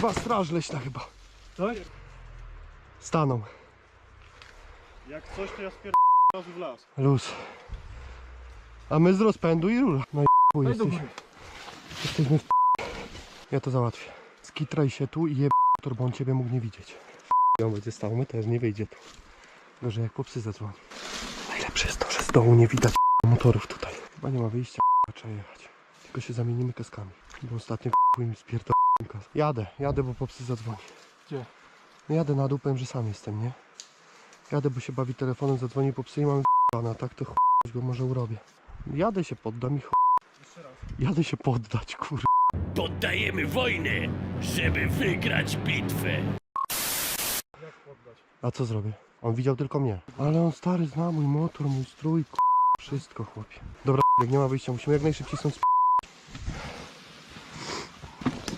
Kurwa, straż leśna chyba. Tak? Stanął. Jak coś, to ja spier... razu w las. Luz. A my z rozpędu i rura. No i chuj, Daj do jesteś, góry. jesteśmy w Ja to załatwię. Skitraj się tu i jeb bo on ciebie mógł nie widzieć. I on będzie stał, my też nie wyjdzie tu. Gorzej jak po psy zadzwoni. Najlepsze jest to, że z dołu nie widać motorów tutaj. Chyba nie ma wyjścia, trzeba jechać. Tylko się zamienimy kaskami. Bo ostatnio im spierdol kas. Jadę, jadę, bo po psy zadzwoni. Gdzie? No jadę na dół, powiem, że sam jestem, nie? Jadę, bo się bawi telefonem, zadzwoni po psy i mam a tak to chuj go może urobię. Jadę się poddam i chuj. Jeszcze raz. Jadę się poddać, kur... Poddajemy wojnę, żeby wygrać bitwę. Jak poddać? A co zrobię? On widział tylko mnie. Ale on stary zna mój motor, mój strój, kur... Wszystko, chłopie. Dobra, jak nie ma wyjścia, musimy jak najszybciej stąd sp...